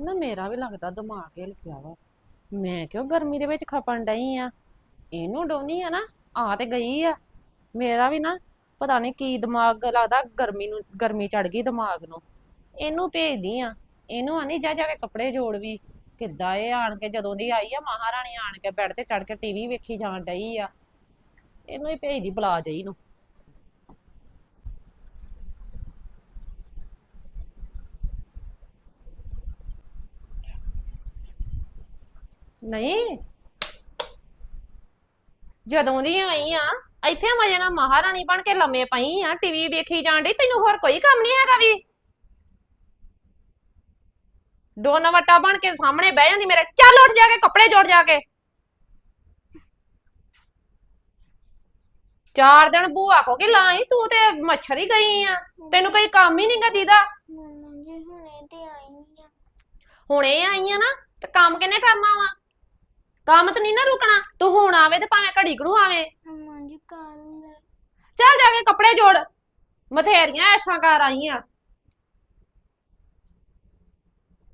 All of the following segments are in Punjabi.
ਨਾ ਮੇਰਾ ਵੀ ਲੱਗਦਾ ਦਿਮਾਗ ਹਿਲ ਗਿਆ ਵਾ। ਮੈਂ ਕਿਉਂ ਗਰਮੀ ਦੇ ਵਿੱਚ ਖਪਣ ਡਈ ਆ? ਇਹਨੂੰ ਡੋਨੀ ਆ ਨਾ ਆ ਤੇ ਗਈ ਆ। ਮੇਰਾ ਵੀ ਨਾ ਪਤਾ ਨਹੀਂ ਕੀ ਦਿਮਾਗ ਲੱਗਦਾ, ਗਰਮੀ ਨੂੰ, ਗਰਮੀ ਚੜ ਗਈ ਦਿਮਾਗ ਨੂੰ। ਇਹਨੂੰ ਭੇਜਦੀ ਆ। ਇਹਨੂੰ ਆਨੀ ਜਾ ਜਾ ਕੇ ਕੱਪੜੇ ਜੋੜ ਵੀ ਕਿੱਦਾਂ ਇਹ ਆਣ ਕੇ ਜਦੋਂ ਦੀ ਆਈ ਆ, ਮਹਾਰਾਣੀ ਆਣ ਕੇ ਬੈੱਡ ਤੇ ਚੜ ਕੇ ਟੀਵੀ ਵੇਖੀ ਜਾਣ ਡਈ ਆ। ਇਹਨੂੰ ਹੀ ਭੇਜਦੀ ਬੁਲਾ ਜਾਈ ਨੂੰ। ਨਹੀਂ। ਜਦੋਂ ਦੀ ਆਈ ਆ ਇੱਥੇ ਮਜੇ ਨਾਲ ਮਹਾਰਾਣੀ ਬਣ ਕੇ ਲੰਮੇ ਪਈ ਆ ਟੀਵੀ ਵੇਖੀ ਜਾਣ ਡਈ ਤੈਨੂੰ ਹੋਰ ਕੋਈ ਕੰਮ ਨਹੀਂ ਹੈਗਾ ਵੀ। ਦੋਨਾ ਵਟਾ ਬਣ ਕੇ ਸਾਹਮਣੇ ਬਹਿ ਜਾਂਦੀ ਮੇਰੇ ਚੱਲ ਉੱਠ ਜਾ ਕੇ ਕੱਪੜੇ ਜੋੜ ਜਾ ਕੇ। ਚਾਰ ਦਿਨ ਭੂਆ ਕੋ ਕਿ ਲਾਈ ਤੂੰ ਤੇ ਮੱਛਰ ਹੀ ਗਈ ਆ। ਤੈਨੂੰ ਕੋਈ ਕੰਮ ਹੀ ਨਹੀਂਗਾ ਦੀਦਾ। ਮੰਮਾ ਜੀ ਹੁਣੇ ਤੇ ਆਈ ਆ। ਹੁਣੇ ਆਈ ਆ ਨਾ ਤੇ ਕੰਮ ਕਿਨੇ ਕਰਨਾ ਵਾ? ਕੰਮ ਤੇ ਨਹੀਂ ਨਾ ਰੁਕਣਾ ਤੂੰ ਹੁਣ ਆਵੇ ਤੇ ਭਾਵੇਂ ਘੜੀ ਘੜੂ ਆਵੇ। ਮੰਮਾ ਜੀ ਕੱਲ ਚੱਲ ਜਾ ਕੇ ਕੱਪੜੇ ਜੋੜ ਬਥੇਰੀਆਂ ਐਸ਼ਾਂ ਕਰ ਆਈਆਂ।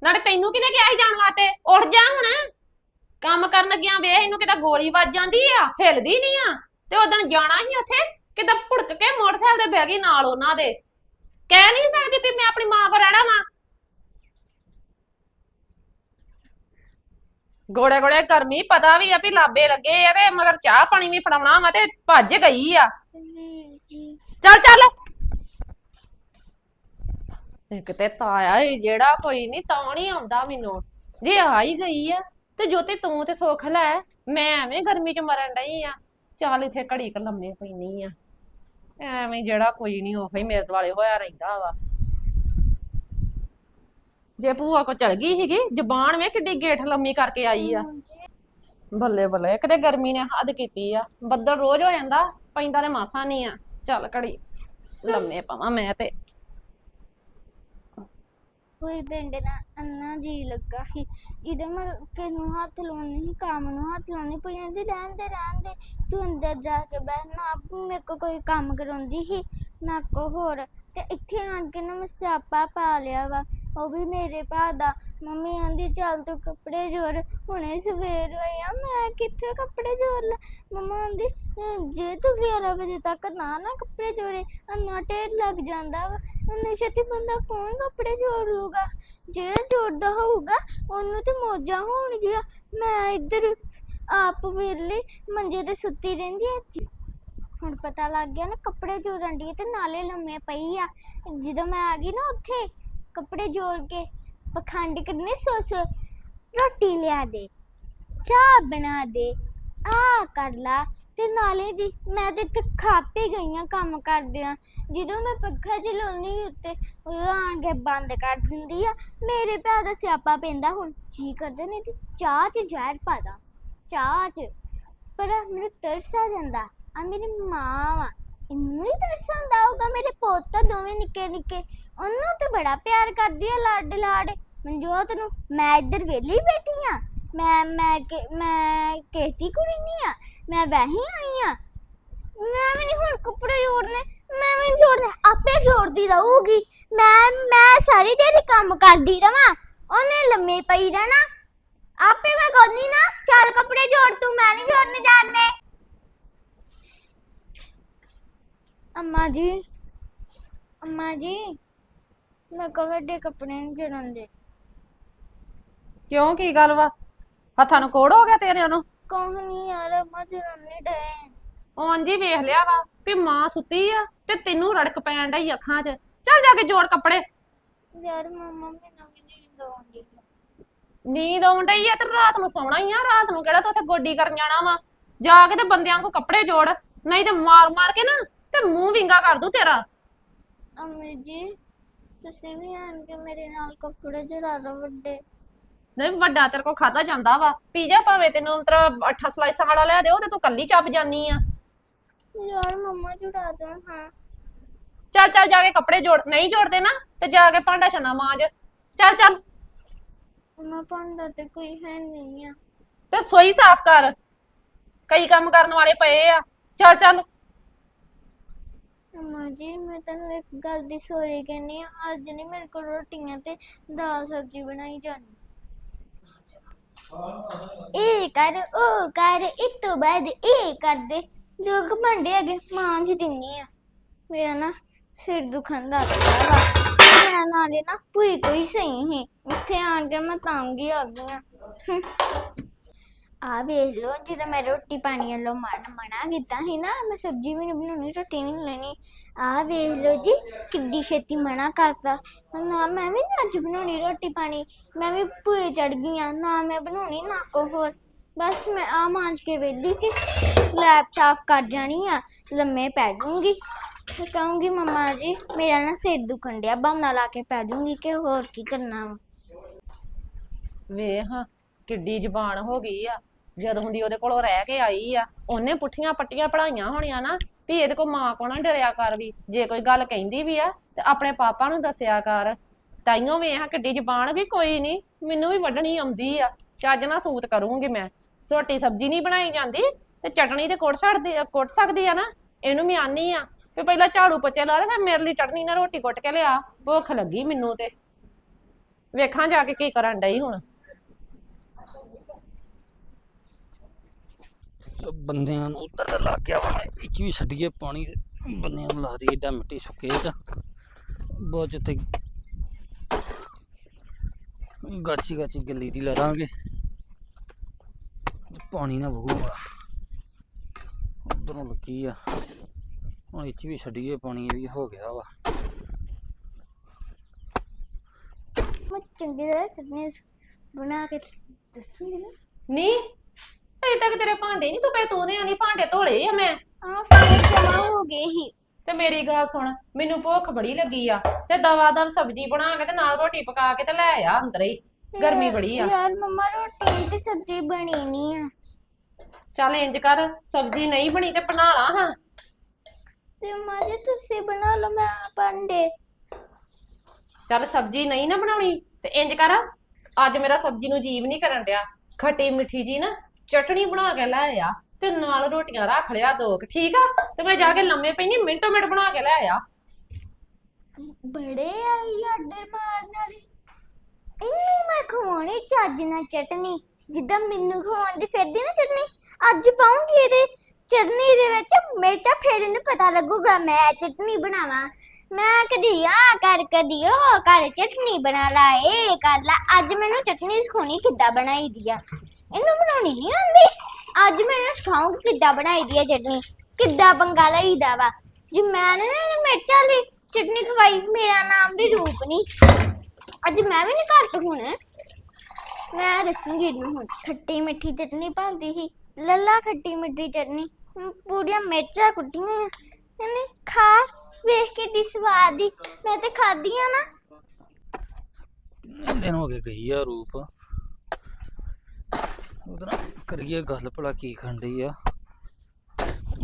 ਨਾਲੇ ਤੈਨੂੰ ਕਿਹਨੇ ਕਿਹਾ ਸੀ ਜਾਣ ਵਾਸਤੇ? ਉੱਠ ਜਾ ਹੁਣ। ਕੰਮ ਕਰਨ ਲੱਗਿਆ ਵੇਖ ਇਹਨੂੰ ਕਿਤਾ ਗੋਲੀ ਵੱਜ ਜਾਂਦੀ ਆ ਹਿਲਦੀ ਨਹੀਂ ਆ। ਤੇ ਉਦੋਂ ਜਾਣਾ ਸੀ ਉੱਥੇ ਕਿਤਾ ਭੁੜਕ ਕੇ ਮੋਟਰਸਾਈਕਲ ਤੇ ਬਹਿ ਗਈ ਨਾਲ ਉਹਨਾਂ ਦੇ। ਕਹਿ ਨਹੀਂ ਸਕਦੀ ਵੀ ਮੈਂ ਆਪਣੀ ਮਾਂ ਕੋਲ ਰਹਿਣਾ ਵਾਂ। ਗੋੜੇ ਗੋੜੇ ਗਰਮੀ, ਪਤਾ ਵੀ ਆ ਵੀ ਲਾਬੇ ਲੱਗੇ ਆ ਤੇ ਮਗਰ ਚਾਹ ਪਾਣੀ ਵੀ ਫੜਾਉਣਾ ਵਾ ਤੇ ਭੱਜ ਗਈ ਆ। ਜੀ ਚੱਲ। ਚੱਲ ਇੱਕ ਤੇ ਤਾਇਆ ਈ ਜਿਹੜਾ, ਕੋਈ ਨਹੀਂ ਤਾਂ ਨਹੀਂ ਆਉਂਦਾ ਮੈਨੂੰ। ਜੇ ਆ ਹੀ ਗਈ ਆ, ਤੇ ਜੋਤੀ ਤੂੰ ਤੇ ਸੁੱਖ ਲੈ। ਮੈਂ ਐਵੇਂ ਗਰਮੀ ਚ ਮਰਨ ਡਈ ਆ। ਚੱਲ ਇੱਥੇ ਘੜੀ ਕ ਲੰਮੇ ਪੈਣੀ ਆ। ਐਵੇਂ ਜਿਹੜਾ ਕੋਈ ਨਹੀਂ ਉਹੀ ਮੇਰੇ ਦੁਆਲੇ ਹੋਇਆ ਰਹਿੰਦਾ ਵਾ। ਜੇ ਭੂਆ ਕੋ ਚਲ ਗਈ ਸੀਗੀ ਜ਼ਬਾਨ ਵੇ ਕਿੱਡੀ ਗੇਠ ਲੰਮੀ ਕਰਕੇ ਆਈ ਆ। ਬੱਲੇ ਬੱਲੇ ਕਿਤੇ ਗਰਮੀ ਨੇ ਹੱਦ ਕੀਤੀ ਆ। ਬੱਦਲ ਰੋਜ਼ ਹੋ ਜਾਂਦਾ ਪੈਂਦਾ ਤੇ ਮਾਸਾ ਨਹੀਂ ਆ। ਚੱਲ ਘੜੀ ਲੰਮੇ ਪਾਵਾਂ ਮੈਂ ਤੇ। ਕੋਈ ਪਿੰਡ ਨਾ ਅੰਨਾ ਜੀ ਲੱਗਾ ਸੀ ਜਿਹਦੇ ਮੈਂ ਕਿ ਨੂੰ ਹੱਥ ਲਾਉਣੀ ਸੀ ਕੰਮ ਨੂੰ ਹੱਥ ਲਾਉਣੀ ਪਈ ਜਾਂਦੀ ਰਹਿਣ ਦੇ ਰਹਿਣ ਦੇ ਤੂੰ ਅੰਦਰ ਜਾ ਕੇ ਬਹਿ ਨਾ ਮੇਰੇ ਕੋ ਕੋਈ ਕੰਮ ਕਰਾਉਂਦੀ ਸੀ ਨਾ ਕੋ ਹੋਰ। ਤੇ ਇੱਥੇ ਆਣ ਕੇ ਨਾ ਮੈਂ ਸਿਆਪਾ ਪਾ ਲਿਆ ਵਾ। ਉਹ ਵੀ ਮੇਰੇ ਭਾ ਦਾ। ਮੰਮੀ ਆਂਦੀ, ਚੱਲ ਤੂੰ ਕੱਪੜੇ ਜੋੜ ਹੁਣੇ ਸਵੇਰ ਹੋਈ ਆ, ਮੈਂ ਕਿੱਥੇ ਕੱਪੜੇ ਜੋੜ ਲਾ? ਮੰਮਾ ਆਂਦੀ ਜੇ ਤੂੰ 11 ਵਜੇ ਤੱਕ ਨਾ ਨਾ ਕੱਪੜੇ ਜੋੜੇ ਅੰਨਾ ਢੇਰ ਲੱਗ ਜਾਂਦਾ ਵਾ। ਇੰਨੀ ਛੇਤੀ ਬੰਦਾ ਕੌਣ ਕੱਪੜੇ ਜੋੜ ਲੂਗਾ ਜਿਹੜਾ ਜੋੜਦਾ ਹੋਊਗਾ, ਉਹਨੂੰ ਤੇ ਮੌਜਾਂ ਹੋਣਗੀਆਂ। ਮੈਂ ਇੱਧਰ ਆਪ ਵੇਲੇ ਮੰਜੇ ਤੇ ਸੁੱਤੀ ਰਹਿੰਦੀ ਆ। ਹੁਣ ਪਤਾ ਲੱਗ ਗਿਆ ਨਾ ਕੱਪੜੇ ਜੋੜਨ ਦੀ ਤੇ ਨਾਲੇ ਲੰਮੇ ਪਈ ਆ। ਜਦੋਂ ਮੈਂ ਆ ਗਈ ਨਾ ਉੱਥੇ ਕੱਪੜੇ ਜੋੜ ਕੇ, ਪਖੰਡ ਕਰਨੇ ਸੋ ਰੋਟੀ ਲਿਆ ਦੇ, ਚਾਹ ਬਣਾ ਦੇ ਆ ਕਰ ਲਾ। ਤੇ ਨਾਲੇ ਦੀ ਮੈਂ ਤੇ ਇੱਥੇ ਖਾਪੇ ਗਈਆਂ ਕੰਮ ਕਰਦਿਆਂ। ਜਦੋਂ ਮੈਂ ਪੱਖਾ ਚਲਾਉਣੀ ਉੱਤੇ ਉਹ ਆਣ ਕੇ ਬੰਦ ਕਰ ਦਿੰਦੀ ਆ। ਮੇਰੇ ਭਰਾ ਦਾ ਸਿਆਪਾ ਪੈਂਦਾ, ਹੁਣ ਜੀ ਕਰਦਾ, ਨਹੀਂ ਤੇ ਚਾਹ 'ਚ ਜ਼ਹਿਰ ਪਾ ਦਾਂ। ਚਾਹ 'ਚ। ਪਰ ਮੈਨੂੰ ਤਰਸ ਆ ਜਾਂਦਾ। ਆ ਮੇਰੀ ਮਾਂ ਵਾ। ਇਹਨੂੰ ਨਹੀਂ ਤਰਸ ਆਉਂਦਾ ਹੋਊਗਾ ਮੇਰੇ ਪੁੱਤ ਦੋਵੇਂ ਨਿੱਕੇ ਨਿੱਕੇ। ਉਹਨੂੰ ਤੇ ਬੜਾ ਪਿਆਰ ਕਰਦੀ ਆ ਲਾਡ ਲਾਡ। ਮਨਜੋਤ ਨੂੰ, ਮੈਂ ਇੱਧਰ ਵਿਹਲੀ ਬੈਠੀ ਆ। ਮੈਂ ਮੈਂ ਕਿ- ਮੈਂ ਕਿਹਦੀ ਕੁੜੀ ਨਹੀਂ ਆ। ਮੈਂ ਵਹੀ ਆਈ ਆ। ਮੈਂ ਵੀ ਨਹੀਂ ਹੁਣ ਕੱਪੜੇ ਜੋੜਨੇ, ਮੈਂ ਵੀ ਨੀ ਜੋੜਨੇ, ਆਪੇ ਜੋੜਦੀ ਰਹੂਗੀ। ਮੈਂ ਮੈਂ ਸਾਰੀ ਦਿਹਾੜੀ ਕੰਮ ਕਰਦੀ ਰਵਾਂ। ਉਹਨੇ ਲੰਮੇ ਪਈ ਰਹਿਣਾ। ਆਪੇ ਮੈਂ ਕਹਿੰਦੀ ਨਾ, ਚੱਲ ਕੱਪੜੇ ਜੋੜ, ਤੂੰ ਮੈਂ ਨਹੀਂ ਜੋੜਨੇ ਜਾਣਦੇ ਅੰਮਾ ਜੀ ਅੰਮਾ ਜੀ ਮੈਂ ਕੋ ਵੱਡੇ ਕੱਪੜੇ ਨਹੀਂ ਜੋੜਨ ਦੇ। ਕਿਉਂ ਕੀ ਗੱਲ ਵਾ? ਹੱਥਾਂ ਨੂੰ ਕੋੜ ਹੋ ਗਿਆ ਤੇਰੇ ਨੂੰ ਕੋਹ ਨਹੀਂ ਯਾਰ ਅੰਮਾ ਨਹੀਂ ਡਏ। ਉਂਝ ਹੀ ਵੇਖ ਲਿਆ ਵਾ ਵੀ ਮਾਂ ਸੁੱਤੀ ਆ ਤੇ ਤੈਨੂੰ ਰੜਕ ਪੈਣ ਡਈ ਅੱਖਾਂ 'ਚ। ਚੱਲ ਜਾ ਕੇ ਜੋੜ ਕੱਪੜੇ। ਯਾਰ ਮਮਾ ਮੈਨੂੰ ਵੀ ਨੀਂਦ ਆਉਂਦੀ ਨੀਂਦ ਆਉਣ ਡਈ ਆ ਤੇ ਰਾਤ ਨੂੰ ਸੌਣਾ ਹੀ ਆ। ਰਾਤ ਨੂੰ ਕਿਹੜਾ ਤੂੰ ਉੱਥੇ ਗੋਡੀ ਕਰਨ ਜਾਣਾ ਵਾ? ਜਾ ਕੇ ਤੇ ਬੰਦਿਆਂ ਕੋ ਕੱਪੜੇ ਜੋੜ ਨਹੀਂ ਤੇ ਮਾਰ ਮਾਰ ਕੇ ਨਾ ਤੇ ਮੂੰਹ ਵਿੰਗਾ ਕਰ ਦੂ ਤੇਰਾ। ਅੰਮੀ ਜੀ ਤੁਸੀਂ ਵੀ ਆਣ ਕੇ ਮੇਰੇ ਨਾਲ ਕੱਪੜੇ ਜਰਾ ਲਓ ਵੱਡੇ। ਨਹੀਂ ਵੱਡਾ ਤੇਰੇ ਕੋ ਖਾਦਾ ਜਾਂਦਾ ਵਾ। ਪੀਜਾ ਭਾਵੇਂ ਤੈਨੂੰ ਤੇਰਾ ਅੱਠਾ ਸਲਾਈਸਾਂ ਵਾਲਾ ਲਿਆ ਦਿਓ ਤੇ ਤੂੰ ਕੱਲੀ ਚੱਪ ਜਾਨੀ ਆ। ਯਾਰ ਮਮਾ ਜੁੜਾ ਦੋ ਹਾਂ। ਚੱਲ ਚੱਲ ਜਾ ਕੇ ਕੱਪੜੇ ਜੋੜ ਨਹੀਂ ਜੋੜਦੇ ਨਾ ਤੇ ਜਾ ਕੇ ਭਾਂਡਾ ਛਨਾ ਮਾਂਜ। ਚੱਲ ਚੱਲ। ਮਮਾ ਭਾਂਡਾ ਤੇ ਕੋਈ ਹੈ ਨਹੀਂ ਆ। ਤੇ ਸੋਈ ਸਾਫ਼ ਕਰ। ਕਈ ਕੰਮ ਕਰਨ ਵਾਲੇ ਪਏ ਆ। ਚੱਲ ਚੱਲ। ਅਮਾ ਜੀ, ਮੈਂ ਤੁਹਾਨੂੰ ਇੱਕ ਗੱਲ ਦੀ ਸੋਰੀ ਕਹਿੰਨੀ ਆ ਅੱਜ ਨਹੀਂ ਮੇਰੇ ਕੋਲ ਰੋਟੀਆਂ ਤੇ ਦਾਲ ਸਬਜ਼ੀ ਬਣਾਈ ਜਾਣੀ। ਇਹ ਕਰ, ਉਹ ਕਰ, ਇਸ ਤੋਂ ਬਾਅਦ ਇਹ ਕਰ ਦੇ। ਜੋ ਕਿ ਭਾਂਡੇ ਮਾਂਜ ਦਿੰਨੀ ਆ ਮੇਰਾ ਨਾ ਸਿਰ ਦੁਖਣ ਦਾ ਪਿਆ ਵਾ। ਮੈਂ ਨਾਲੇ ਨਾ ਪੂਰੀ ਕੋਈ ਸਹੀ ਹੀ ਉੱਥੇ ਆਣ ਕੇ ਮੈਂ ਤੰਗ ਹੀ ਆ ਗਈ ਆ ਆ ਵੇਖ ਲੋ ਜਦੋਂ ਮੈਂ ਰੋਟੀ ਪਾਣੀ ਵੱਲੋਂ ਮਨ ਮਨਾ ਕੀਤਾ ਸੀ ਨਾ, ਮੈਂ ਸਬਜ਼ੀ ਵੀ ਨਹੀਂ ਬਣਾਉਣੀ, ਰੋਟੀ ਵੀ ਨਹੀਂ ਲੈਣੀ। ਆ ਵੇਖ ਲੋ ਜੀ, ਕਿੱਡੀ ਛੇਤੀ ਮਨਾ ਕਰਤਾ। ਨਾ ਮੈਂ ਵੀ ਨੀ ਅੱਜ ਬਣਾਉਣੀ ਰੋਟੀ ਪਾਣੀ, ਮੈਂ ਵੀ ਭੂਏ ਚੜ ਗਈ ਆ, ਨਾ ਮੈਂ ਬਣਾਉਣੀ, ਨਾ ਕੋ ਹੋਰ। ਬਸ ਮੈਂ ਆ ਮਾਂਜ ਕੇ ਵੇਲੀ ਕਿ ਲੈਬ ਸਾਫ਼ ਕਰ ਜਾਣੀ ਆ, ਲੰਮੇ ਪੈ ਜਾਊਂਗੀ। ਤੇ ਕਹੂੰਗੀ, ਮੰਮਾ ਜੀ, ਮੇਰਾ ਨਾ ਸਿਰ ਦੁਖਣ ਡਿਆ, ਬਹਾਨਾ ਲਾ ਕੇ ਪੈ ਜਾਊਂਗੀ ਕਿ ਹੋਰ ਕੀ ਕਰਨਾ ਵਾ। ਵੇਖ, ਕਿੱਡੀ ਜ਼ਬਾਨ ਹੋ ਗਈ ਆ। ਜਦੋਂ ਹੁੰਦੀ ਉਹਦੇ ਕੋਲੋਂ ਰਹਿ ਕੇ ਆਈ ਆ, ਉਹਨੇ ਪੁੱਠੀਆਂ ਪੱਟੀਆਂ ਪੜਾਈਆਂ ਹੋਣੀਆਂ ਨਾ, ਵੀ ਇਹਦੇ ਕੋਲ ਮਾਂ ਕੋ ਨਾ ਡਰਿਆ ਕਰ ਵੀ, ਜੇ ਕੋਈ ਗੱਲ ਕਹਿੰਦੀ ਵੀ ਆ, ਤੇ ਆਪਣੇ ਪਾਪਾ ਨੂੰ ਦੱਸਿਆ ਕਰ। ਤਾਈਓ ਵੇਖ ਕਿੱਡੀ ਜ਼ਬਾਨ ਵੀ ਕੋਈ ਨਹੀਂ ਮੈਨੂੰ ਵੀ ਵੱਢਣੀ ਆਉਂਦੀ ਆ ਚੱਜ ਨਾਲ ਸੂਤ ਕਰੂੰਗੀ ਮੈਂ। ਰੋਟੀ ਸਬਜ਼ੀ ਨਹੀਂ ਬਣਾਈ ਜਾਂਦੀ, ਤੇ ਚਟਣੀ ਤੇ ਕੁੱਟ ਛੱਡਦੀ, ਕੁੱਟ ਸਕਦੀ ਆ ਨਾ, ਇਹਨੂੰ ਮੈਂ ਆਨੀ ਆ, ਵੀ ਪਹਿਲਾਂ ਝਾੜੂ ਪੋਚੇ ਲਾ ਦੇ ਫਿਰ ਮੇਰੇ ਲਈ ਚਟਣੀ ਨਾਲ ਰੋਟੀ ਕੁੱਟ ਕੇ ਲਿਆ, ਭੁੱਖ ਲੱਗੀ ਮੈਨੂੰ ਤੇ। ਵੇਖਾਂ ਜਾ ਕੇ ਕੀ ਕਰਨ ਡਈ ਹੁਣ। ਬੰਦਿਆਂ ਨੂੰ ਉਧਰ ਲੱਗ ਗਿਆ ਵਾ ਵਿੱਚ ਵੀ ਛੱਡੀਏ ਪਾਣੀ ਬੰਦਿਆਂ ਨੂੰ ਲਾ ਦਈਏ ਏਡਾ ਮਿੱਟੀ ਸੁੱਕੇ ਚ। ਬਹੁਤ ਜਿੱਥੇ ਗਾਚੀ ਗਾਚੀ ਗਿੱਲੀ ਦੀ ਲੜਾਂਗੇ। ਪਾਣੀ ਨਾ ਵਗੂਗਾ ਉਧਰੋਂ ਲੱਗੀ ਆ। ਹੁਣ ਇੱਥੇ ਵੀ ਛੱਡੀਏ ਪਾਣੀ ਵੀ ਹੋ ਗਿਆ ਵਾ। ਮੈਂ ਚੰਗੀ ਤਰ੍ਹਾਂ ਚਟਨੀ ਬਣਾ ਕੇ ਦੱਸੂਗੀ ਨਾ। ਨਹੀਂ ਅਜੇ ਤੱਕ ਤੇਰੇ ਭਾਂਡੇ ਨਹੀਂ ਧੋਪੇ ਤੂੰ ਦੇ ਆਣੀ ਭਾਂਡੇ ਧੋਲੇ ਆ ਮੈਂ। ਆ ਫਿਰ ਜਮਾ ਹੋ ਗਏ ਹੀ ਤੇ ਮੇਰੀ ਗੱਲ ਸੁਣ ਮੈਨੂੰ ਭੁੱਖ ਬੜੀ ਲੱਗੀ ਆ ਤੇ ਦਵਾ ਦਵ ਸਬਜ਼ੀ ਬਣਾ ਕੇ ਤੇ ਨਾਲ ਰੋਟੀ ਪਕਾ ਕੇ ਤੇ ਲੈ ਆ ਅੰਦਰ ਹੀ ਗਰਮੀ ਬੜੀ ਆ। ਯਾਰ ਮੰਮਾ ਰੋਟੀ ਤੇ ਸਬਜ਼ੀ ਬਣੀ ਨਹੀਂ ਆ। ਚੱਲ ਇੰਜ ਕਰ ਸਬਜ਼ੀ ਨਹੀਂ ਬਣੀ ਤੇ ਬਣਾ ਲਾ ਹਾਂ। ਤੇ ਮੰਮਾ ਜੀ ਤੁਸੀਂ ਬਣਾ ਲਓ ਮੈਂ ਪਾਂਡੇ ਚੱਲ ਸਬਜ਼ੀ ਨਹੀਂ ਨਾ ਬਣਾਉਣੀ ਤੇ ਇੰਜ ਕਰ ਅੱਜ ਮੇਰਾ ਸਬਜ਼ੀ ਨੂੰ ਜੀਵ ਨਹੀਂ ਕਰਨ ਡਿਆ ਖੱਟੀ ਮਿੱਠੀ ਜੀ ਨਾ। ਚਟਣੀ ਬਣਾ ਕੇ ਲੈ ਆ ਤੇ ਨਾਲ ਰੋਟੀਆਂ ਰੱਖ ਲਿਆ ਦੋ ਕੁ, ਠੀਕ ਆ? ਤੇ ਮੈਂ ਜਾ ਕੇ ਲੰਮੇ ਪੈਣੀ ਮਿੰਟੋ ਮਿੰਟ ਬਣਾ ਕੇ ਲੈ ਆ। ਬੜੇ ਆਈ ਆਰਡਰ ਮਾਰਨ ਵਾਲੀ। ਇਹਨੂੰ ਮੈਂ ਖਵਾਉਣੀ ਚੱਜ ਨਾਲ ਚਟਨੀ ਜਿੱਦਾਂ ਮੈਨੂੰ ਖਵਾਉਣ ਦੀ ਫਿਰਦੀ ਨਾ ਚਟਨੀ ਅੱਜ ਪਾਉਂਗੀ ਇਹਦੇ ਚਟਨੀ ਦੇ ਵਿੱਚ ਮਿਰਚਾਂ ਫਿਰ ਇਹਨੂੰ ਪਤਾ ਲੱਗੂਗਾ ਮੈਂ ਚਟਨੀ ਬਣਾਵਾਂ। ਮੈਂ ਕਦੀ ਆ ਕਰ, ਕਦੀ ਉਹ ਕਰ, ਚਟਨੀ ਬਣਾ ਲਾ ਕਰ ਲਾ। ਅੱਜ ਮੈਨੂੰ ਚਟਨੀ ਸਿਖਾਉਣੀ ਕਿੱਦਾਂ ਬਣਾਈ ਦੀ ਆ? ਇਹਨੂੰ ਬਣਾਉਣੀ ਨਹੀਂ ਆਉਂਦੀ। ਅੱਜ ਮੈਨੂੰ ਸਿਖਾਉਂਗੀ ਕਿੱਦਾਂ ਬਣਾਈ ਦੀ ਆ ਚਟਨੀ, ਕਿੱਦਾਂ ਪੰਗਾ ਲਈਦਾ ਵਾ। ਜੇ ਮੈਂ ਨਾ ਮਿਰਚਾਂ ਲਈ ਚਟਨੀ ਖਵਾਈ, ਮੇਰਾ ਨਾਮ ਵੀ ਰੂਪ ਨਹੀਂ ਅੱਜ ਮੈਂ ਵੀ ਨਹੀਂ ਘੱਟ ਹੁਣ। ਮੈਂ ਦੱਸੂਗੀ ਇਹਨੂੰ ਹੁਣ। ਖੱਟੀ ਮਿੱਠੀ ਚਟਨੀ ਭਾਲਦੀ ਸੀ। ਲੱਲਾ ਖੱਟੀ ਮਿੱਠੀ ਚਟਨੀ। ਪੂਰੀਆਂ ਮਿਰਚਾਂ ਕੁੱਟੀਆਂ। ਇਹਨੇ ਖਾ ਵੇਖ ਕੇ ਦੀ ਸਵਾਦ ਦੀ ਮੈਂ ਤੇ ਖਾਧੀਆਂ ਨਾ। ਦਿਨ ਹੋ ਗਏ ਗਈ ਆ ਰੂਪ। ਉਹਦੇ ਕਰੀਏ ਗੱਲ ਭਲਾ ਕੀ ਖੰਡੀ ਆ।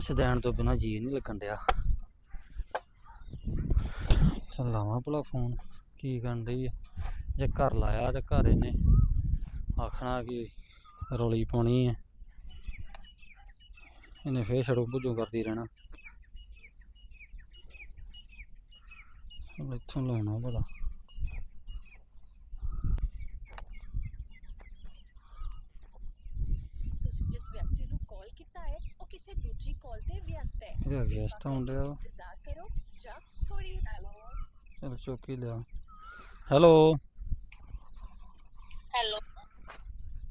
ਸਦੈਣ ਤੋਂ ਬਿਨਾ ਜੀ ਨਹੀਂ ਲੱਗਣ ਡਿਆ। ਚਲਾਵਾਂ ਭਲਾ ਫੋਨ ਕੀ ਕਰਨ ਆ। ਜੇ ਘਰ ਲਾਇਆ ਤੇ ਘਰ ਇਹਨੇ ਆਖਣਾ ਕਿ ਰੋਲੀ ਪਾਉਣੀ ਹੈ ਇਹਨੇ ਫੇਰ ਛੜੋ ਭੁਜੋ ਕਰਦੀ ਰਹਿਣਾ। ਇੱਥੋਂ ਲਾਉਣਾ ਭਲਾ। ਤੁਸੀਂ ਜਿਸ ਵਿਅਕਤੀ ਨੂੰ ਕਾਲ ਕੀਤਾ ਹੈ ਉਹ ਕਿਸੇ ਦੂਜੀ ਕਾਲ ਤੇ ਵਿਅਸਤ ਹੈ। ਇਹਦਾ ਵਿਅਸਤ ਹੋਣ ਡਿਆ ਵਾ। ਇੰਤਜ਼ਾਰ ਕਰੋ ਜਾਂ ਥੋੜੀ ਹੈਲੋ ਚਲ ਚੁੱਕ ਲਿਆ। ਹੈਲੋ ਹੈਲੋ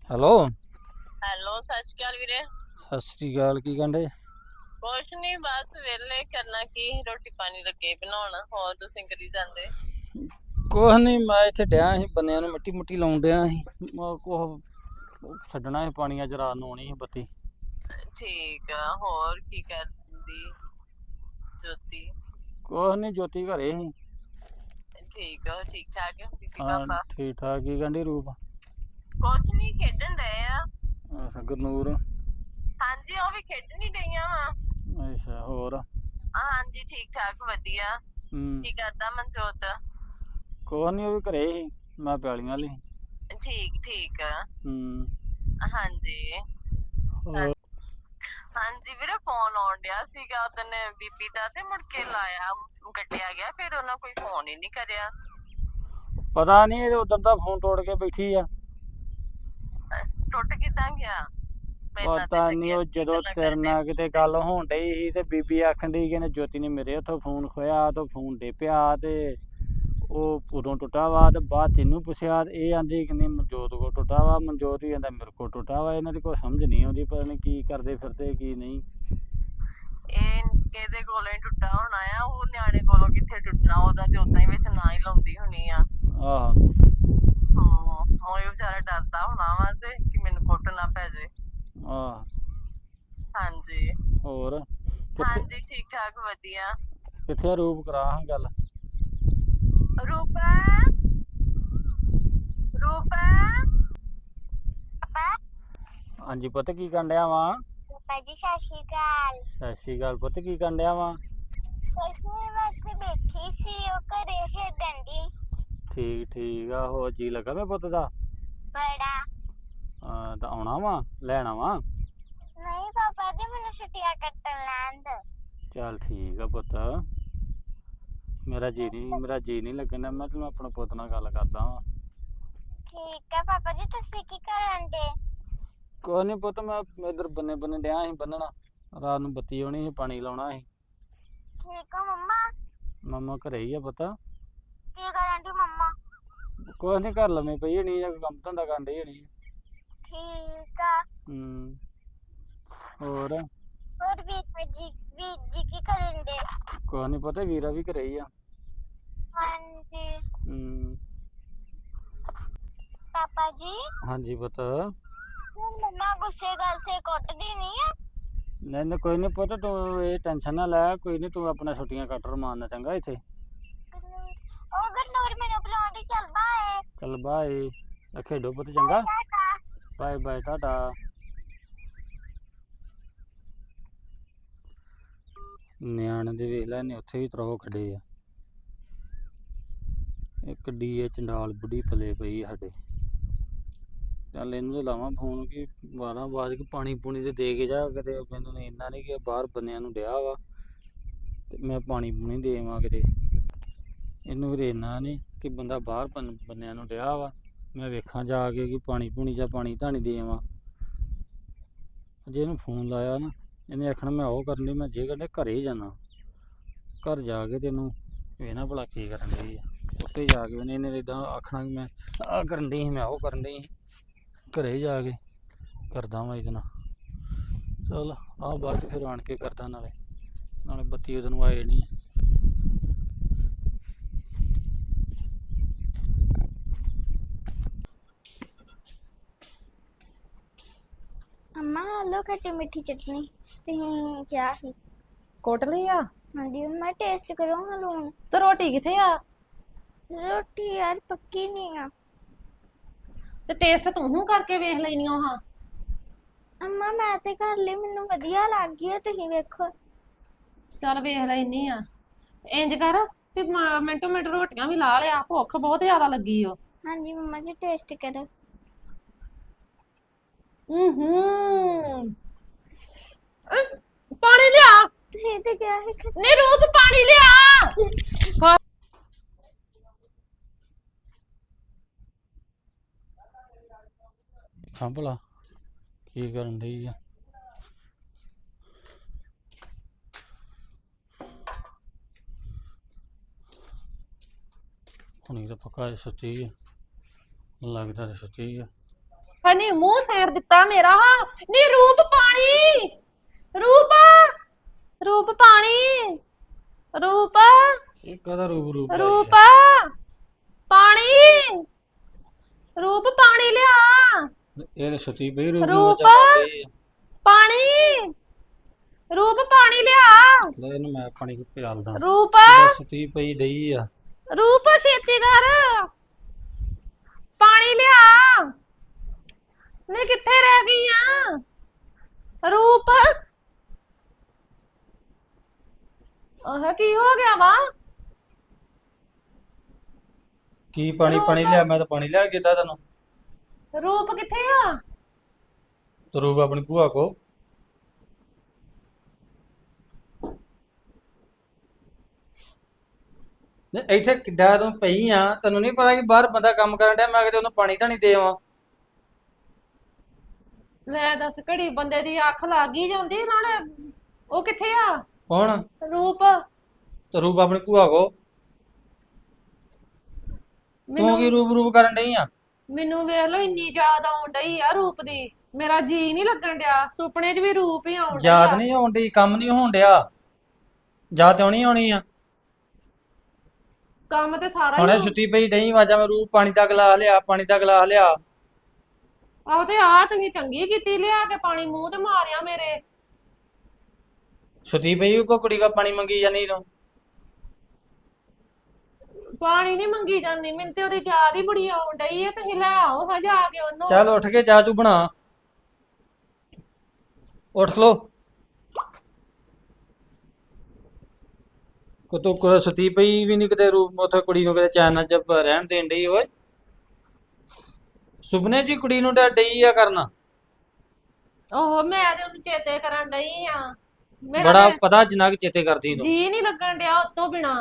ਹੈਲੋ ਹੈਲੋ ਸਤਿ ਸ਼੍ਰੀ ਅਕਾਲ ਵੀਰੇ। ਸਤਿ ਸ੍ਰੀ ਅਕਾਲ ਕੀ ਕਹਿੰਦੇ ਕੁਛ ਨਹੀਂ ਬਸ ਵਿਹਲੇ ਕਰਨਾ ਕੀ ਰੋਟੀ ਪਾਣੀ ਲੱਗੇ ਬਣਾਉਣ ਹੋਰ ਤੁਸੀਂ ਕਰੀ ਜਾਂਦੇ? ਕੁਛ ਨਹੀਂ ਮੈਂ ਇੱਥੇ ਡਿਆ ਸੀ ਬੰਦਿਆਂ ਨੂੰ ਮਿੱਟੀ ਮੁੱਟੀ ਲਾਉਣ ਡਿਆ ਸੀ। ਮੈਂ ਕੁਛ ਛੱਡਣਾ ਸੀ ਪਾਣੀ ਅੱਜ ਰਾਤ ਨੂੰ ਆਉਣੀ ਸੀ ਬੱਤੀ। ਠੀਕ ਆ ਹੋਰ ਕੀ ਕਰਦੀ ਜੋਤੀ? ਕੁਛ ਨਹੀਂ ਜੋਤੀ ਘਰੇ ਸੀ। ਠੀਕ ਆ ਠੀਕ ਠਾਕ ਹੈ ਬੀਬੀ ਹਾਂ ਪਾਪਾ ਠੀਕ ਠਾਕ ਕੀ ਕਹਿੰਦੀ ਰੂਪ? ਕੁਛ ਨਹੀਂ ਖੇਡਣ ਡਏ ਆ। ਅੱਛਾ ਗੁਰਨੂਰ। ਹਾਂਜੀ ਉਹ ਵੀ ਖੇਡਣ ਹੀ ਡਈਆਂ ਵਾ। ਅੱਛਾ ਹੋਰ? ਹਾਂਜੀ ਠੀਕ ਠਾਕ ਵਧੀਆ। ਹੂੰ। ਕੀ ਕਰਦਾ ਮਨਜੋਤ? ਕੁਛ ਨਹੀਂ ਉਹ ਵੀ ਘਰੇ ਸੀ ਮੈਂ ਪੈਲੀਆਂ ਲਈ ਠੀਕ ਠੀਕ। ਹੂੰ। ਹਾਂਜੀ। ਹੋਰ? ਹਾਂਜੀ ਵੀਰੇ ਫੋਨ ਆਉਣ ਡਿਆ ਸੀਗਾ ਉਹਦਨ ਬੀਬੀ ਦਾ ਤੇ ਮੁੜ ਕੇ ਲਾਇਆ ਕੱਟਿਆ ਗਿਆ ਫਿਰ ਉਹਨਾਂ ਕੋਈ ਫੋਨ ਹੀ ਨਹੀਂ ਕਰਿਆ। ਪਤਾ ਨਹੀਂ ਇਹ ਉਦੋਂ ਦਾ ਫੋਨ ਤੋੜ ਕੇ ਬੈਠੀ ਆ। ਟੁੱਟ ਕਿਦਾਂ ਗਿਆ? ਪਤਾ ਨਹੀਂ ਉਹ ਜਦੋਂ ਤੇਰੇ। ਨਾਲ ਕਿਤੇ ਗੱਲ ਹੋਣ ਡਈ ਸੀ ਤੇ ਬੀਬੀ ਡਈ ਕਿ ਜੋਤੀ ਨੇ ਮੇਰੇ ਹੱਥੋਂ ਫੋਨ ਖੋਇਆ ਤੇ ਫੋਨ ਡੇ ਪਿਆ ਤੇ ਉਹ ਉਦੋਂ ਟੁੱਟਾ ਵਾ ਤੇ ਬਾਅਦ ਤੈਨੂੰ ਪੁੱਛਿਆ ਤੇ ਇਹ ਆਂਦੀ ਕਹਿੰਦੀ ਮਨਜੋਤ ਕੋ ਟੁੱਟਾ ਵਾ ਮਨਜੋਤ ਵੀ ਕਹਿੰਦਾ ਮੇਰੇ ਕੋ ਟੁੱਟਾ ਵਾ ਇਹਨਾਂ ਦੀ ਕੋਈ ਸਮਝ ਨਹੀਂ ਆਉਂਦੀ ਪਤਾ ਨਹੀਂ ਕੀ ਕਰਦੇ ਫਿਰਦੇ ਕੀ ਨਹੀਂ। ਇਹ ਇਹਦੇ ਕੋਲੋਂ ਹੀ ਟੁੱਟਾ ਹੋਣਾ ਆ ਉਹ ਨਿਆਣੇ ਕੋਲੋਂ ਕਿੱਥੇ ਟੁੱਟਣਾ ਉਹਦਾ ਤੇ ਉਦਾਂ ਹੀ ਵਿੱਚ ਨਾ ਹੀ ਲਾਉਂਦੀ ਹੋਣੀ ਆ। ਆਹ। ਹਮ ਉਹ ਹੀ ਵਿਚਾਰਾ ਡਰਦਾ ਹੋਣਾ ਵਾ ਤੇ ਕਿ ਮੈਨੂੰ ਕੁੱਟ ਨਾ ਪੈ ਜੇ ਆਹ ਹਾਂਜੀ। ਹੋਰ? ਕਿੱਥੇ ਹਾਂਜੀ ਠੀਕ ਠਾਕ ਵਧੀਆ। ਕਿੱਥੇ ਆ ਰੂਪ? ਕਰਾ ਹਾਂ ਗੱਲ। ਰੂਪਾ? ਰੂਪਾ? ਹਾਂਜੀ ਪੁੱਤ ਕੀ ਕਰਨ ਡਿਆ ਵਾ? ਪਾਪਾ ਜੀ ਸਤਿ ਸ਼੍ਰੀ ਅਕਾਲ। ਸਤਿ ਸ਼੍ਰੀ ਅਕਾਲ ਪੁੱਤ ਕੀ ਕਰਨ ਡਿਆ ਵਾ? ਕੁਛ ਨੀ ਮੈਂ ਇੱਥੇ ਬੈਠੀ ਸੀ ਉਹ ਘਰੇ ਖੇਡਣ ਦੀ ਠੀਕ ਠੀਕ ਆ ਹੋ ਜੀ ਲੱਗਾ ਮੈਂ ਪੁੱਤ ਦਾ? ਬੜਾ। ਹਾਂ ਤਾਂ ਆਉਣਾ ਵਾ ਲੈਣਾ ਵਾ ਨਹੀਂ ਪਾਪਾ ਜੀ ਮੈਨੂੰ ਛੁੱਟੀਆਂ ਕੱਟਣ ਲੈਣ ਦੋ ਚੱਲ ਠੀਕ ਆ ਪੁੱਤ। ਮੇਰਾ ਜੀ ਨਹੀਂ ਮੇਰਾ ਜੀ ਨਹੀਂ ਲੱਗਣਾ ਮੈਂ ਤੈਨੂੰ ਆਪਣੇ ਪੁੱਤ ਨਾਲ ਗੱਲ ਕਰਦਾ ਵਾਂ। ਠੀਕ ਹੈ ਪਾਪਾ ਜੀ ਤੁਸੀਂ ਕੀ ਕਰਨ ਦੇ ਕੋਈ ਨਹੀਂ ਪੁੱਤ ਮੈਂ ਇਧਰ ਬੰਨੇ ਬੰਨੇ ਡਿਆ ਸੀ ਬੰਨਣਾ। ਰਾਤ ਨੂੰ ਬੱਤੀ ਆਉਣੀ ਸੀ ਪਾਣੀ ਲਾਉਣਾ ਸੀ। ਠੀਕ ਹੋ ਮੰਮਾ? ਮੰਮਾ ਘਰੇ ਹੀ ਆ ਪੁੱਤ। ਕੀ ਕਰਨ ਦੀ ਮੰਮਾ? ਕੋਈ ਨਹੀਂ ਘਰ ਲੰਮੇ ਪਈ ਹੋਣੀ ਜਾਂ ਕੰਮ ਧੰਦਾ ਕਰਨ ਡਈ ਹੋਣੀ ਠੀਕ ਆ। ਹੂੰ ਹੋਰ? ਹੋਰ ਵੀਰ ਜੀ ਵੀਰ ਜੀ ਕੀ ਕਰਨ ਦੇ ਕੋਈ ਨਹੀਂ ਪਤਾ ਵੀਰਾ ਵੀ ਘਰੇ ਹੀ ਆ। ਹਾਂਜੀ। ਹੂੰ। ਪਾਪਾ ਜੀ? ਹਾਂਜੀ ਪੁੱਤ। ਹੁਣ ਮੰਮਾ ਗੁੱਸੇ ਗੱਲ ਸੇ ਕੁੱਟਦੀ ਨਹੀਂ ਆ? ਨਹੀਂ ਨਹੀਂ ਕੋਈ ਨਹੀਂ ਪੁੱਤ ਤੂੰ ਇਹ ਟੈਨਸ਼ਨ ਨਾ ਲੈ ਕੋਈ ਨਹੀਂ ਤੂੰ ਆਪਣਾ ਛੁੱਟੀਆਂ ਕੱਟ ਰਮਾਨ ਚੰਗਾ ਇੱਥੇ। ਉਹ ਗਰਨੂਰ ਮੈਨੂੰ ਬੁਲਾਉਂਦੀ ਚੱਲ ਬਾਏ। ਚੱਲ ਬਾਏ ਆ ਖੇਡੋ ਪੁੱਤ ਚੰਗਾ। Bye bye, tata. ਨਿਆਣੇ ਦੇ ਵੇਖ ਲੈਣੇ ਉੱਥੇ ਵੀ ਤਰੋ ਖੜੇ ਆ। ਇੱਕ ਡੀਏ ਚੰਡਾਲ ਬੁੱਢੀ ਪਲੇ ਪਈ ਆ ਸਾਡੇ। ਚੱਲ ਇਹਨੂੰ ਤਾਂ ਲਾਵਾਂ ਫੋਨ ਕਿ 12 ਬਾਅਦ ਕਿ ਪਾਣੀ ਪੂਣੀ ਤੇ ਦੇ ਕੇ ਜਾ, ਕਿਤੇ ਮੈਨੂੰ ਨਹੀਂ ਇੰਨਾ ਨਹੀਂ ਕਿ ਬਾਹਰ ਬੰਨਿਆਂ ਨੂੰ ਡਿਆ ਵਾ। ਤੇ ਮੈਂ ਪਾਣੀ ਪੂਣੀ ਦੇਵਾਂ ਕਿਤੇ। ਇਹਨੂੰ ਕਿਤੇ ਇੰਨਾ ਨਹੀਂ ਕਿ ਬੰਦਾ ਬਾਹਰ ਬੰਨ- ਨੂੰ ਡਿਆ ਵਾ। ਮੈਂ ਵੇਖਾਂ ਜਾ ਕੇ ਕਿ ਪਾਣੀ ਪੂਣੀ ਜਾਂ ਪਾਣੀ ਧਾਣੀ ਦੇ ਆਵਾਂ ਜੇ ਇਹਨੂੰ ਫੋਨ ਲਾਇਆ ਨਾ, ਇਹਨੇ ਆਖਣਾ ਮੈਂ ਉਹ ਕਰਨ ਲਈ, ਮੈਂ ਜੇ ਕਰਨੇ ਘਰੇ ਹੀ ਜਾਣਾ ਘਰ ਜਾ ਕੇ ਤੈਨੂੰ ਇਹ ਨਾ ਭਲਾ ਕੀ ਕਰਨ ਡਈ ਆ। ਉੱਤੇ ਜਾ ਕੇ ਉਹਨੇ ਇਹਨੇ ਇਦਾਂ ਆਖਣਾ ਕਿ ਮੈਂ ਆਹ ਕਰਨ ਡਈ ਸੀ, ਮੈਂ ਉਹ ਕਰਨ ਡਈ ਸੀ। ਘਰੇ ਜਾ ਕੇ ਕਰਦਾ ਮੈਂ ਇਹਦੇ ਨਾਲ। ਚਲ ਆ ਬਾਅਦ ਫਿਰ ਆਣ ਕੇ ਕਰਦਾ ਨਾਲੇ। ਨਾਲੇ ਬੱਤੀ ਉਹਦੇ ਨੂੰ ਆਏ ਨਹੀਂ ਅੰਮਾ ਲੋ ਖੱਟੀ ਮਿੱਠੀ ਚਟਨੀ ਤੁਸੀਂ ਕਿਹਾ ਸੀ? ਕੁੱਟ ਲਈ ਆ? ਹਾਂਜੀ ਮੈਂ ਟੇਸਟ ਕਰੋ ਹਾਂ ਲੂਣ। ਤੇ ਰੋਟੀ ਕਿੱਥੇ ਆ? ਰੋਟੀ ਯਾਰ ਪੱਕੀ ਨਹੀਂ ਆ। ਤੇ ਟੇਸਟ ਤੂੰ ਹੂੰ ਕਰਕੇ ਵੇਖ ਲੈਣੀ ਉਹ। ਹਾਂ ਅੰਮਾ ਮੈਂ ਤੇ ਕਰ ਲਈ ਮੈਨੂੰ ਵਧੀਆ ਲੱਗ ਗਈ ਆ, ਤੁਸੀਂ ਵੇਖੋ। ਚੱਲ ਵੇਖ ਲੈਨੀ ਆ। ਇੰਜ ਕਰ ਵੀ ਮ- ਮਿੰਟੋ ਮਿੰਟ ਰੋਟੀਆਂ ਵੀ ਲਾ ਲਿਆ ਭੁੱਖ ਬਹੁਤ ਜ਼ਿਆਦਾ ਲੱਗੀ ਓ। ਹਾਂਜੀ ਮੰਮਾ ਜੀ ਟੇਸਟ ਕਰੋ। ਹੂੰ। ਹੂੰ ਪਾਣੀ ਲਿਆ। ਤੁਸੀਂ ਤੇ ਕਿਹਾ ਸੀ ਖੱਟੀ। ਨੀ ਰੂਪ ਪਾਣੀ ਲਿਆ। ਹਾਂ ਭਲਾ ਕੀ ਕਰਨ ਡਈ ਆ? ਹੁਣੀ ਤਾਂ ਪੱਕਾ ਸੁੱਤੀ ਆ। ਲੱਗਦਾ ਸੁੱਤੀ ਆ। ਹਨੀ ਮੂੰਹ ਸੈਰ ਦਿੱਤਾ ਮੇਰਾ। ਨੀ ਰੂਪ ਪਾਣੀ। ਰੂਪ ਰੂਪ ਪਾਣੀ। ਰੂਪ ਇਹ ਕਾਹਦਾ ਰੂਪ ਰੂਪ ਰੂਪ? ਪਾਣੀ। ਰੂਪ ਪਾਣੀ ਲਿਆ। ਇਹ ਤਾਂ ਸੁੱਤੀ ਪਈ ਰੂਪ ਰੂਪ। ਪਾਣੀ। ਰੂਪ ਪਾਣੀ ਲਿਆ। ਲੈ ਇਹਨੂੰ ਮੈਂ ਪਾਣੀ ਪਿਆਲਦਾ। ਰੂਪ। ਸੁੱਤੀ ਪਈ ਡਈ ਆ। ਰੂਪ ਛੇਤੀ ਕਰ। ਕੀ ਹੋ ਗਿਆ ਵਾ? ਕੀ ਪਾਣੀ ਪਾਣੀ ਲਿਆ? ਮੈਂ ਤਾਂ ਪਾਣੀ ਲਿਆ ਕੇ ਦਿੱਤਾ ਤੈਨੂੰ। ਰੂਪ ਕਿੱਥੇ ਆ? ਤਰੂਬ ਆਪਣੀ ਭੂਆ ਕੋ। ਨੇ ਇੱਥੇ ਕਿੱਡਾ ਤੂੰ ਪਈ ਆ? ਤੈਨੂੰ ਨਹੀਂ ਪਤਾ ਕਿ ਬਾਹਰ ਬੰਦਾ ਕੰਮ ਕਰਨ ਡਿਆ? ਮੈਂ ਕਿਤੇ ਉਹਨੂੰ ਪਾਣੀ ਤਾਂ ਨਹੀਂ ਦੇ ਆਵਾਂ ਲੈ ਦੱਸ ਘੜੀ ਬੰਦੇ ਦੀ ਅੱਖ ਲੱਗ ਹੀ ਜਾਂਦੀ ਨਾਲੇ ਉਹ ਕਿੱਥੇ ਆ? ਕੌਣ? ਰੂਪ। ਤੇ ਰੂਪ ਆਪਣੀ ਭੂਆ ਕੋ। ਤੂੰ ਕੀ ਮੈਨੂੰ ਰੂਪ ਰੂਪ ਕਰਨ ਡਈ ਆ? ਮੈਨੂੰ ਵੇਖ ਲਓ ਇੰਨੀ ਯਾਦ ਆਉਣ ਡਈ ਆ ਰੂਪ ਦੀ। ਮੇਰਾ ਜੀ ਨਹੀਂ ਲੱਗਣ ਡਿਆ। ਸੁਪਨੇ 'ਚ ਵੀ ਰੂਪ ਹੀ ਆਉਣ ਡਈ ਯਾਦ ਨਹੀਂ ਆਉਣ ਡਈ ਕੰਮ ਨਹੀਂ ਹੋਣ ਡਿਆ। ਯਾਦ ਆਉਣੀ ਆਉਣੀ ਆ? ਕੰਮ ਤੇ ਸਾਰਾ ਹੁਣੇ ਹੀ ਸੁੱਤੀ ਪਈ ਡਈ ਵਾਜਾ ਮੈਂ ਰੂਪ ਪਾਣੀ ਦਾ ਗਲਾਸ ਲਿਆ ਪਾਣੀ ਦਾ ਗਲਾਸ ਲਿਆ। ਆਹੋ ਤੇ ਆ ਤੁਸੀਂ ਚੰਗੀ ਕੀਤੀ ਲਿਆ ਕੇ ਪਾਣੀ ਮੂੰਹ ਤੇ ਮਾਰਿਆ ਮੇਰੇ। ਸੁੱਤੀ ਪਈ ਕੋ ਕੁੜੀ ਕੋ ਪਾਣੀ ਮੰਗੀ ਜਾਨੀ ਤੂੰ? ਪਾਣੀ ਨਹੀਂ ਮੰਗੀ ਜਾਂਦੀ ਮੈਨੂੰ ਤੇ ਉਹਦੀ ਯਾਦ ਹੀ ਬੜੀ ਆਉਣ ਡਈ ਆ ਤੁਸੀਂ ਲੈ ਆਓ ਹਾਂ ਜਾ ਕੇ ਉਹਨੂੰ। ਚੱਲ ਉੱਠ ਕੇ ਚਾਹ ਚੂ ਬਣਾ। ਉੱਠ ਲੋ ਕੋ ਤੂੰ ਕੋ ਸੁੱਤੀ ਪਈ ਵੀ ਨਹੀਂ ਕਿਤੇ ਰੂਪ ਉਥੇ ਕੁੜੀ ਨੂੰ ਕਿਤੇ ਚੈਨ ਨਾਲ ਜਬ ਰਹਿਣ ਦੇਣ ਡਈ ਓਏ। ਸੁਪਨੇ ਹੀ ਕੁੜੀ ਨੂੰ ਡਾ ਡਈ ਆ ਕਰਨਾ। ਓਹੋ ਮੈਂ ਤੇ ਉਹਨੂੰ ਚੇਤੇ ਕਰਨ ਡਈ ਆ। ਮੇਰਾ ਬੜਾ ਤੇ ਪਤਾ ਜਿੰਨਾ ਕਿ ਚੇਤੇ ਕਰਦੀ ਤੂੰ ਜੀ ਨਹੀਂ ਲੱਗਣ ਡਿਆ ਉਤੋਂ ਬਿਨਾ।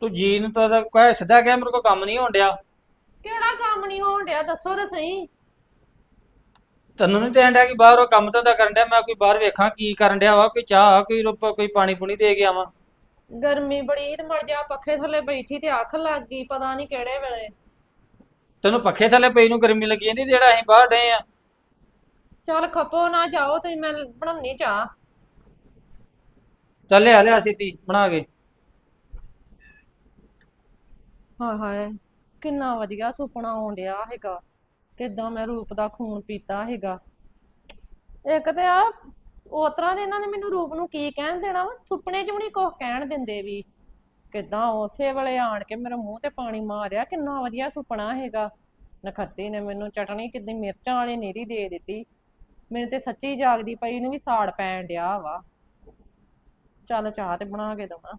ਤੂੰ ਜੀ ਨੂੰ ਤਾਂ ਕਹਿ ਸਿੱਧਾ ਕਹਿ ਮੇਰੇ ਕੋ ਕੰਮ ਨਹੀਂ ਹੋਣ ਡਿਆ। ਕਿਹੜਾ ਕੰਮ ਨਹੀਂ ਹੋਣ ਡਿਆ? ਦੱਸੋ ਤਾਂ ਸਹੀ। ਤੈਨੂੰ ਨਹੀਂ ਦੇਣ ਡਿਆ ਕਿ ਬਾਹਰ ਕੰਮ ਧੰਦਾ ਕਰਨ ਡਿਆ? ਮੈਂ ਕੋਈ ਬਾਹਰ ਵੇਖਾਂ ਕੀ ਕਰਨ ਡਿਆ ਵਾ ਕੋਈ ਚਾਹ ਕੋਈ ਰੁਪ ਕੋਈ ਪਾਣੀ ਪੁਣੀ ਦੇ ਕੇ ਆਵਾਂ। ਗਰਮੀ ਬੜੀ ਤੇ ਮਰ ਜਾ ਪੱਖੇ ਥੱਲੇ ਬੈਠੀ ਤੇ ਅੱਖ ਲੱਗ ਗਈ ਪਤਾ ਨਹੀਂ ਕਿਹੜੇ ਵੇਲੇ। ਤੈਨੂੰ ਪੱਖੇ ਥੱਲੇ ਪਈ ਨੂੰ ਗਰਮੀ ਲੱਗੀ ਜਾਂਦੀ ਜਿਹੜਾ ਅਸੀਂ ਬਾਹਰ ਡਏ ਆ। ਚੱਲ ਖਪੋ ਨਾ ਜਾਓ ਤੇ ਮੈਂ ਬਣਾਉਣੀ ਚਾਹ। ਚੱਲ ਲਿਆ ਲਿਆ ਛੇਤੀ ਬਣਾ ਕੇ। ਹਾਏ ਹਾਏ, ਕਿੰਨਾ ਵਧੀਆ ਸੁਪਨਾ ਆਉਣ ਡਿਆ ਹੈਗਾ। ਕਿਦਾਂ ਮੈਂ ਰੂਪ ਦਾ ਖੂਨ ਪੀਤਾ ਹੈਗਾ। ਇੱਕ ਤੇ ਆ ਉਸ ਤਰ੍ਹਾਂ ਇਹਨਾਂ ਨੇ ਮੈਨੂੰ ਰੂਪ ਨੂੰ ਕੀ ਕਹਿਣ ਦੇਣਾ ਵਾ? ਸੁਪਨੇ 'ਚ ਵੀ ਨਹੀਂ ਕੁਝ ਕਹਿਣ ਦਿੰਦੇ ਵੀ। ਕਿਦਾਂ ਉਸੇ ਵੇਲੇ ਆਣ ਕੇ ਮੇਰੇ ਮੂੰਹ ਤੇ ਪਾਣੀ ਮਾਰਿਆ, ਕਿੰਨਾ ਵਧੀਆ ਸੁਪਨਾ ਹੈਗਾ। ਨਖੱਤੀ ਨੇ ਮੈਨੂੰ ਚਟਣੀ ਕਿੰਨੀ ਮਿਰਚਾਂ ਵਾਲੀ ਨੀਰੀ ਦੇ ਦਿੱਤੀ। ਮੈਨੂੰ ਤੇ ਸੱਚੀ ਜਾਗਦੀ ਪਈ ਨੂੰ ਵੀ ਸਾੜ ਪੈਣ ਡਿਆ ਵਾ। ਚੱਲ ਚਾਹ ਤੇ ਬਣਾ ਕੇ ਦਵਾਂ।